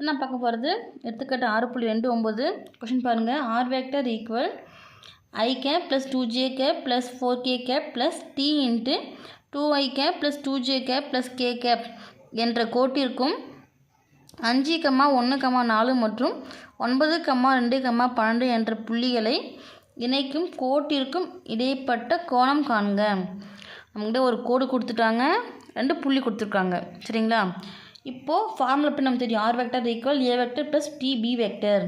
நான் பார்க்க போகிறது எடுத்துக்காட்டு ஆறு புள்ளி ரெண்டு ஒம்பது கொஷின் பாருங்கள் R vector equal I cap plus two J cap plus four K cap plus T into two I cap plus two J cap plus K cap என்ற கோட்டிற்கும் அஞ்சு கம்மா ஒன்று கம்மா நாலு மற்றும் ஒன்பது கம்மா ரெண்டு கம்மா பன்னெண்டு என்ற புள்ளிகளை இணைக்கும் கோட்டிற்கும் இடைப்பட்ட கோணம் காண்க. நம்மகிட்ட ஒரு கோடு கொடுத்துட்டாங்க. ரெண்டு புள்ளி கொடுத்துருக்காங்க. சரிங்களா? இப்போது ஃபார்மில் எப்படி நம்ம தெரியும். R vector equal A vector plus T B vector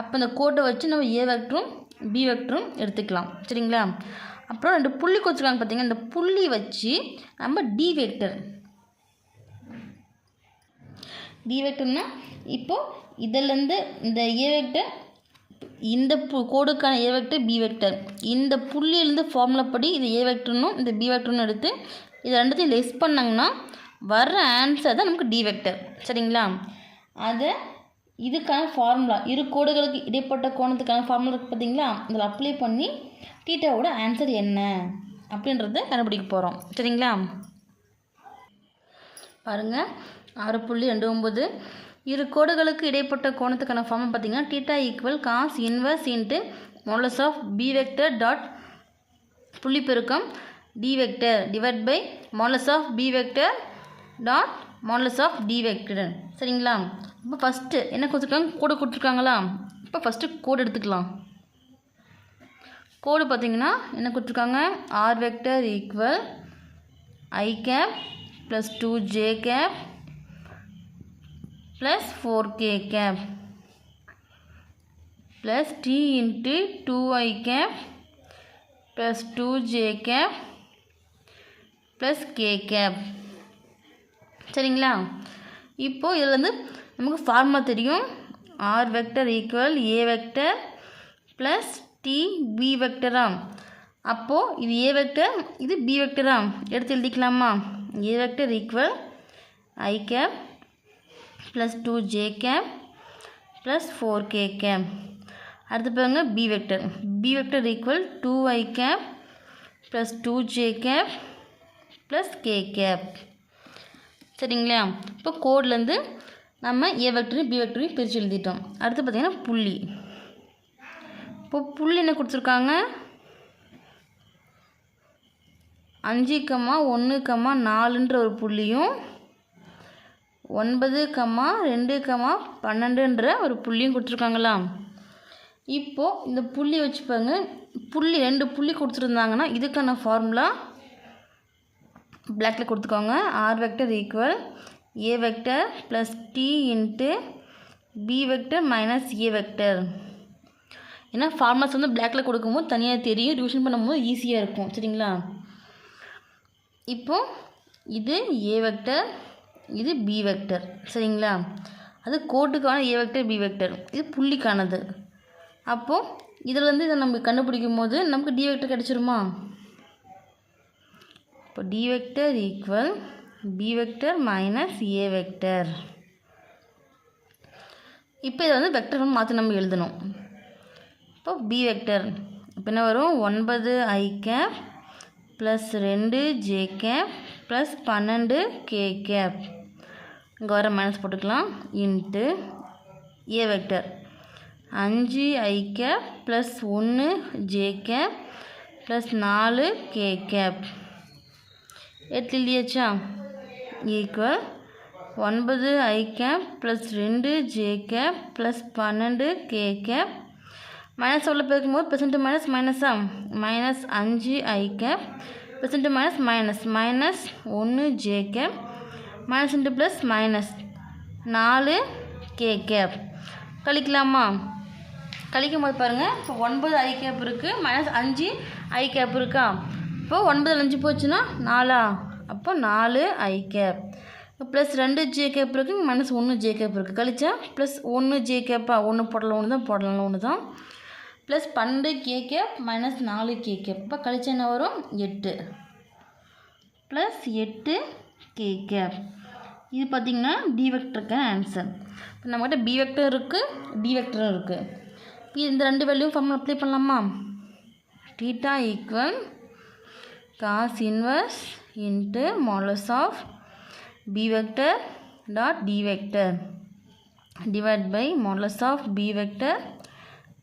அப்போ இந்த கோட்டை வச்சு நம்ம ஏ வெக்டரும் பி வெக்டரும் எடுத்துக்கலாம். சரிங்களா? அப்புறம் ரெண்டு புள்ளி கொடுத்துருக்காங்க பார்த்தீங்கன்னா இந்த புள்ளி வச்சு நம்ம டி வெக்டர் டி வெக்டர்னா இப்போது இதிலேருந்து இந்த ஏ வெக்டர் இந்த பு கோடுக்கான ஏ வெக்டர் பி வெக்டர் இந்த புள்ளியிலேருந்து ஃபார்முலா படி இது ஏ வெக்டர்னும் இந்த பி வெக்டர்னு எடுத்து இது ரெண்டுத்தையும் லெஸ் பண்ணாங்கன்னா வர்ற ஆன்சர் தான் நமக்கு டி வெக்டர் சரிங்களா? அதை இதுக்கான ஃபார்முலா இரு கோடுகளுக்கு இடைப்பட்ட கோணத்துக்கான ஃபார்முலா இருக்குது பார்த்தீங்களா இதில் அப்ளை பண்ணி டீட்டாவோட ஆன்சர் என்ன? அப்படின்றத கண்டுபிடிக்க போகிறோம் சரிங்களா? பாருங்கள் ஆறு புள்ளி ரெண்டு ஒம்பது இரு கோடுகளுக்கு இடைப்பட்ட கோணத்துக்கான ஃபார்ம் பார்த்தீங்கன்னா theta equal cos inverse into modulus of B vector dot புள்ளி பெருக்கம் D vector divide by modulus of B vector dot modulus of D vector சரிங்களா? இப்போ ஃபஸ்ட்டு என்ன கொடுத்துருக்காங்க? கோடு கொடுத்துருக்காங்களா? இப்போ ஃபஸ்ட்டு கோடு எடுத்துக்கலாம். கோடு பார்த்தீங்கன்னா என்ன கொடுத்துருக்காங்க? R vector equal I cap plus two J cap plus four K cap plus D into two I cap plus two J cap plus K cap சரிங்களா? இப்போது இதில் வந்து நமக்கு ஃபார்முலா தெரியும். R vector equal A vector plus D B வெக்டரா அப்போது இது A vector இது B வெக்டரா எடுத்து எழுதிக்கலாமா? A vector equal I cap plus two J cap plus four K cap அடுத்து பாருங்க B vector B vector equal two I cap plus two J cap plus K cap சரிங்களா? இப்போ கோட்லேருந்து நம்ம ஏ வெக்டரையும் B வெக்டரையும் பிரித்து எழுதிட்டோம். அடுத்து பார்த்திங்கன்னா புள்ளி. இப்போ புள்ளி என்ன கொடுத்துருக்காங்க? அஞ்சு கம்மா ஒன்று கம்மா நாலுன்ற ஒரு புள்ளியும் ஒன்பது கம்மா ரெண்டு கம்மா பன்னெண்டுன்ற ஒரு புள்ளியும் கொடுத்துருக்காங்களா? இப்போது இந்த புள்ளி வச்சுப்பாங்க புள்ளி ரெண்டு புள்ளி கொடுத்துருந்தாங்கன்னா இதுக்கான ஃபார்முலா பிளாக்ல கொடுத்துக்கோங்க. R vector equal A vector plus D into B vector minus A vector ஏன்னா ஃபார்முலாஸ் வந்து பிளாக்ல கொடுக்கும்போது தனியாக தெரியும் டிவிஷன் பண்ணும்போது ஈஸியாக இருக்கும். சரிங்களா? இப்போ இது ஏ வெக்டர் இது பி வெக்டர் சரிங்களா? அது கோட்டுக்கான ஏ வெக்டர் பி வெக்டர் இது புள்ளிக்கானது. அப்போது இதில் வந்து இதை நம்ம கண்டுபிடிக்கும் போது நமக்கு டி வெக்டர் கிடச்சிருமா? இப்போ D vector equal B vector minus A vector இப்போ இதை வந்து வெக்டர் மாற்றி நம்ம எழுதணும். இப்போ பி வெக்டர் இப்போ என்ன வரும்? ஒன்பது ஐ கேப் ப்ளஸ் ரெண்டு ஜே கேப் ப்ளஸ் பன்னெண்டு கே கேப் இங்கே வர மைனஸ் போட்டுக்கலாம். இன்ட்டு ஏ வெக்டர் அஞ்சு ஐ கேப் ப்ளஸ் ஒன்று ஜே கேப் ப்ளஸ் நாலு கே கேப் எடுத்து இல்லையாச்சா ஈக்குவல் ஒன்பது ஐ கேப் ப்ளஸ் ரெண்டு ஜே கேப் ப்ளஸ் பன்னெண்டு கே கேப் மைனஸ் உள்ள போது பெர்சன்ட் மைனஸ் மைனஸா மைனஸ் அஞ்சு I cap percent minus minus minus ஒன்று ஜே கேப் மைனஸ் ரெண்டு ப்ளஸ் மைனஸ் நாலு கே கேப் கழிக்கலாமா? கழிக்கும் போது பாருங்கள் இப்போ ஒன்பது ஐ கேப் இருக்குது மைனஸ் அஞ்சு ஐ கேப் இருக்கா? இப்போ ஒன்பது அஞ்சு போச்சுன்னா நாலா? அப்போ நாலு ஐ கேப் ப்ளஸ் ரெண்டு ஜே கேப் இருக்குது மைனஸ் ஒன்று ஜே கேப் இருக்குது கழிச்சா ப்ளஸ் ஒன்று ஜே கேப்பா ஒன்று போடலாம் ஒன்று தான் போடலாம் ஒன்று தான். ப்ளஸ் பன்னெண்டு கே கேப் மைனஸ் நாலு கே கேப் இப்போ கழிச்சா என்ன வரும்? எட்டு. ப்ளஸ் எட்டு கே கேப் இது பார்த்திங்கன்னா டி வெக்டருக்கான ஆன்சர் இப்போ நம்மகிட்ட பி வெக்டர் இருக்குது டி வெக்டரும் இருக்குது இப்போ இந்த ரெண்டு வேல்யூ ஃபார்முலா அப்ளை பண்ணலாமா? Theta equal cos inverse into modulus of B vector dot D vector divide by modulus of B vector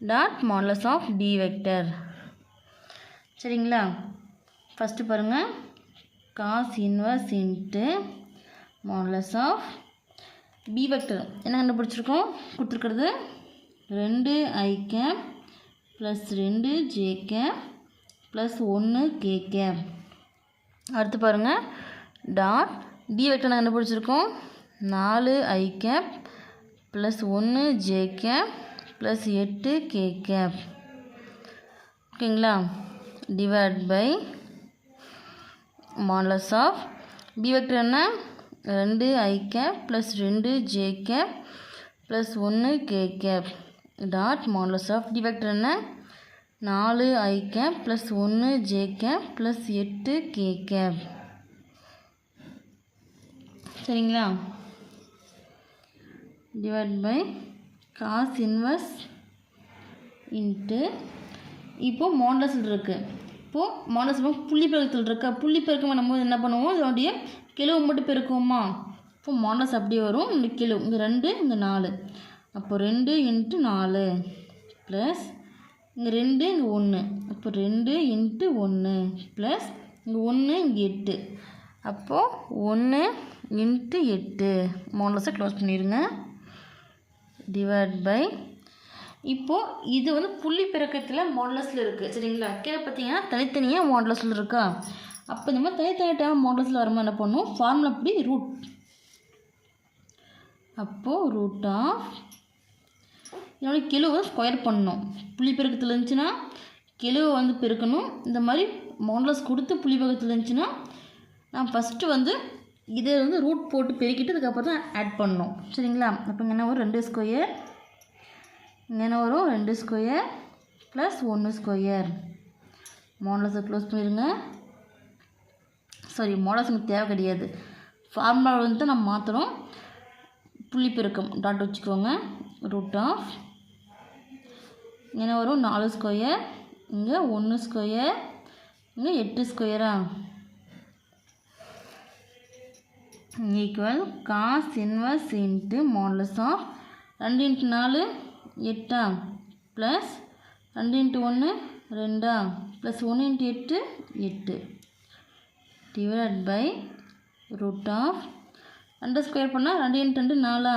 dot modulus of D vector சரிங்களா? ஃபஸ்ட்டு பாருங்கள் cos inverse into modulus of B vector என்ன கண்டுபிடிச்சிருக்கோம்? கொடுத்துருக்கிறது ரெண்டு I cap plus ரெண்டு J cap plus ஒன்று K அடுத்து பாருங்கள் டாட் டி வெக்டர் நாங்கள் கண்டுபிடிச்சிருக்கோம் நாலு ஐ கேப் ப்ளஸ் ஒன்று ஜே கேப் ப்ளஸ் எட்டு கே கேப் ஓகேங்களா? Divide by modulus of B vector என்ன? ரெண்டு ஐ கேப் ப்ளஸ் ரெண்டு ஜே கேப் ப்ளஸ் ஒன்று K cap dot modulus of D vector என்ன? நாலு ஐ கேப் ப்ளஸ் ஒன்று ஜே கேப் ப்ளஸ் எட்டு கே கேப். சரிங்களா? Divide by cos inverse into இப்போது மாடலஸில் இருக்குது இப்போது மாடலஸ் புள்ளி பெருக்கத்தில் இருக்கா. புள்ளி பெருக்கம் பண்ணும்போது என்ன பண்ணுவோம்? இதோடைய கிலோ மட்டும் பெருக்குவோமா? இப்போ மாடலஸ் அப்படியே வரும். இந்த கிலோ இங்கே ரெண்டு இங்கே நாலு. அப்போ ரெண்டு இன்ட்டு நாலு ப்ளஸ் இங்கே ரெண்டு இங்கே ஒன்று அப்போ ரெண்டு இன்ட்டு ஒன்று ப்ளஸ் இங்கே ஒன்று இங்கே எட்டு. அப்போது ஒன்று இன்ட்டு எட்டு. மாடலஸை க்ளோஸ் பண்ணிடுங்க டிவைட் பை இப்போது இது வந்து புள்ளி பிறக்கத்தில் மாடலஸில் இருக்குது சரிங்களா? கீழே பார்த்தீங்கன்னா தனித்தனியாக மாடலஸில் இருக்கா? அப்போ இந்த மாதிரி தனித்தனியாக மாடல்ஸில் வரும்போது என்ன பண்ணும்? ஃபார்முலா அப்படி ரூட் அப்போது ரூட் ஆஃப் என்னோட கிலோவை ஸ்கொயர் பண்ணணும். புள்ளி பெருக்கத்தில் இருந்துச்சுன்னா கிலோவை வந்து பெருக்கணும். இந்த மாதிரி மாடலஸ் கொடுத்து புள்ளி பெருக்கத்தில் இருந்துச்சுன்னா நான் ஃபஸ்ட்டு வந்து இதை வந்து ரூட் போட்டு பெருக்கிட்டு அதுக்கப்புறம் தான் ஆட் பண்ணணும். சரிங்களா? அப்போ இங்கே என்ன வரும்? ரெண்டு ஸ்கொயர் இங்கே என்ன வரும்? ரெண்டு ஸ்கொயர் ப்ளஸ் ஒன்று ஸ்கொயர் மாடலஸை க்ளோஸ் பண்ணிடுங்க. சாரி மாடல்ஸ் எனக்கு தேவை கிடையாது. ஃபார்முலா வந்து தான் நம்ம மாற்றுறோம் புள்ளி பெருக்கம் டாட் வச்சுக்கோங்க. ரூட் ஆஃப் என்ன வரும் நாலு ஸ்கொயர் இங்கே ஒன்று ஸ்கொயர் இங்கே எட்டு ஸ்கொயரா equal cos inverse into modulus of ரெண்டு இன்ட்டு நாலு எட்டா? ப்ளஸ் ரெண்டு இன்ட்டு ஒன்று ரெண்டா? ப்ளஸ் ஒன்று இன்ட்டு எட்டு எட்டு. டிவைட் பை ரூட் ஆஃப் ரெண்டு ஸ்கொயர் பண்ணால் ரெண்டு இன்ட்டு ரெண்டு நாலா?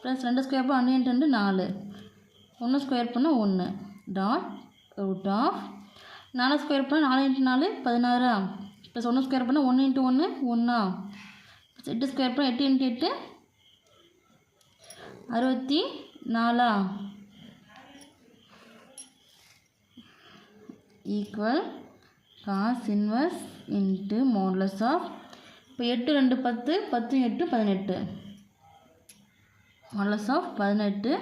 ப்ளஸ் ரெண்டு ஸ்கொயர் பண்ணால் ரெண்டு இன்ட்டு ரெண்டு நாலு. ஒன்று ஸ்கொயர் பண்ணால் ஒன்று டாட் ரூட் ஆஃப் நாலு ஸ்கொயர் பண்ணால் நாலு இன்ட்டு நாலு பதினாறா? ப்ளஸ் ஒன்று ஸ்கொயர் பண்ணால் ஒன்று இன்ட்டு ஒன்று ஒன்றா எட்டு ஸ்கொயர் பண்ணால் எட்டு இன்ட்டு எட்டு அறுபத்தி நாலா? Equal cos inverse into modulus of இப்போ எட்டு ரெண்டு பத்து பத்து எட்டு பதினெட்டு. மாடலஸ் ஆஃப் பதினெட்டு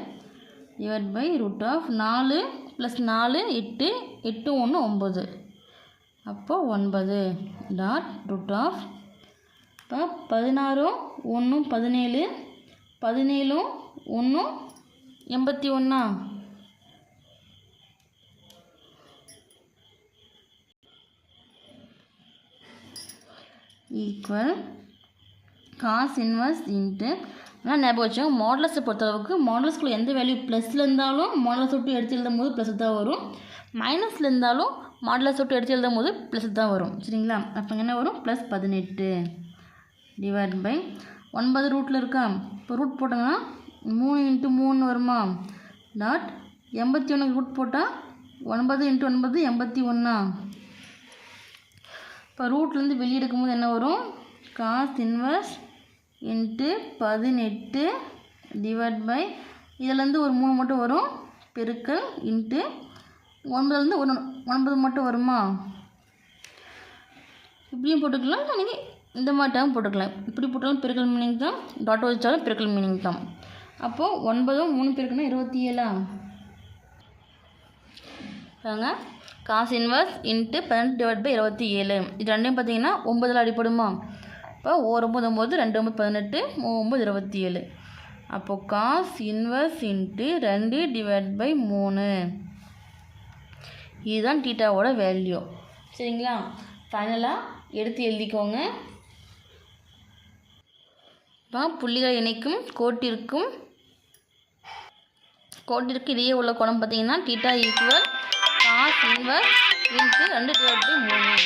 டிவைட் பை ரூட் ஆஃப் நாலு ப்ளஸ் நாலு எட்டு எட்டு ஒன்று ஒம்பது அப்போது ஒன்பது டாட் ரூட் ஆஃப் இப்போ பதினாறும் ஒன்றும் பதினேழு பதினேழும் ஒன்றும் எண்பத்தி ஒன்றா ஈக்குவல் காஸ் இன்வர்ஸ் இன்ட்டு ஆனால் ஞாபகம் வச்சோம் மாடலஸை பொறுத்தளவுக்கு மாடலஸ்குள்ளே எந்த வேல்யூ ப்ளஸில் இருந்தாலும் மாடலஸ் விட்டு எடுத்து எழுதும் போது ப்ளஸ் தான் வரும். மைனஸில் இருந்தாலும் மாடலஸ் விட்டு எடுத்து எழுதும் போது ப்ளஸ் தான் வரும். சரிங்களா? அப்போ என்ன வரும்? ப்ளஸ் பதினெட்டு டிவைட் பை ஒன்பது ரூட்டில் இருக்கா? இப்போ ரூட் போட்டோங்கன்னா மூணு இன்ட்டு மூணு வருமா? டாட் எண்பத்தி ஒன்றுக்கு ரூட் போட்டால் ஒன்பது இன்ட்டு ஒன்பது எண்பத்தி ஒன்றா இப்போ ரூட்லேருந்து வெளியே எடுக்கும்போது என்ன வரும்? காஸ் இன்வெஸ்ட் இன்ட்டு பதினெட்டு டிவைட் பை இதுலேருந்து ஒரு மூணு மட்டும் வரும். பெருக்கல் இன்ட்டு ஒன்பதுலேருந்து ஒன்று ஒன்பது மட்டும் வருமா? இப்படியும் போட்டுக்கலாம். நீங்கள் இந்த மாட்டாகவும் போட்டுக்கலாம். இப்படி போட்டாலும் பெருக்கல் மீனிங் தான். டாட் வச்சாலும் பெருக்கல் மீனிங் தான். அப்போது ஒன்பதும் மூணு பெருக்குன்னா இருபத்தி ஏழா? பாருங்க. காசு இன்வர்ஸ் இன்ட்டு பதினெட்டு டிவைட் பை இருபத்தி ஏழு. இது ரெண்டையும் பார்த்தீங்கன்னா ஒம்பதில் அடிப்படுமா இப்போ ஒரு ஒம்பது ஒம்பது ரெண்டு ஒம்பது பதினெட்டு மூணு ஒம்பது இருபத்தி ஏழு அப்போது காஸ் இன்வர்ஸ் இன்ட்டு ரெண்டு டிவைட் பை மூணு. இதுதான் டீட்டாவோட வேல்யூ சரிங்களா? ஃபைனலாக எடுத்து எழுதிக்கோங்க. இப்போ புள்ளிகளை இணைக்கும் கோட்டிற்கும் கோட்டிற்கு இடையே உள்ள குணம் பார்த்தீங்கன்னா theta equal cos inverse into ரெண்டு டிவைட் பை மூணு.